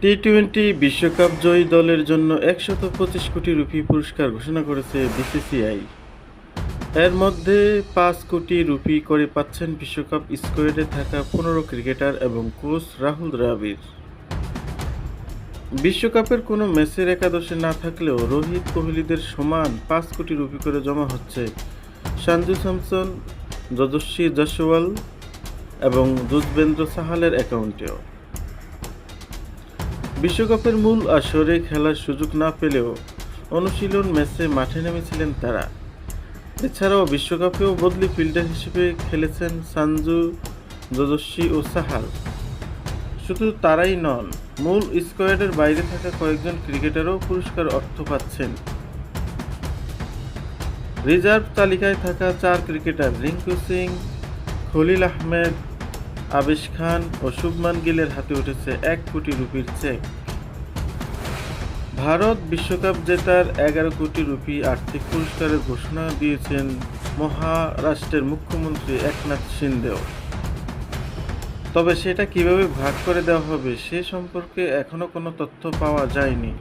T twenty বিশ্বকাপ জয়ী দলের জন্য একশত পঁচিশ কোটি রুপি পুরস্কার ঘোষণা করেছে বিসিসিআই। এর মধ্যে পাঁচ কোটি রুপি করে পাচ্ছেন বিশ্বকাপ স্কোয়াডে থাকা পনেরো ক্রিকেটার এবং কোচ রাহুল দ্রাবিড়। বিশ্বকাপের কোনো ম্যাচের একাদশে না থাকলেও রোহিত কোহলিদের সমান পাঁচ কোটি রুপি করে জমা হচ্ছে সঞ্জু স্যামসন যশস্বী জয়সওয়াল এবং যুজবেন্দ্র সাহালের অ্যাকাউন্টেও। বিশ্বকাপের মূল আসরে খেলার সুযোগ না পেলেও অনুশীলন ম্যাচে মাঠে নেমেছিলেন তারা। এছাড়াও বিশ্বকাপেও বদলি ফিল্ডার হিসেবে খেলেছেন সানজু যশস্বী ও সাহাল। শুধু তারাই নন, মূল স্কোয়াডের বাইরে থাকা কয়েকজন ক্রিকেটারও পুরস্কার অর্থ পাচ্ছেন। রিজার্ভ তালিকায় থাকা চার ক্রিকেটার রিঙ্কু সিং, খলিল আহমেদ আবেশ খান ও শুভমান গিলের হাতে উঠেছে এক কোটি রুপির চেক। ভারত বিশ্বকাপ জেতার এগারো কোটি রুপি আর্থিক পুরস্কারের ঘোষণা দিয়েছেন মহারাষ্ট্রের মুখ্যমন্ত্রী একনাথ সিন্দেও তবে সেটা কীভাবে ভাগ করে দেওয়া হবে সে সম্পর্কে এখনও কোনো তথ্য পাওয়া যায়নি।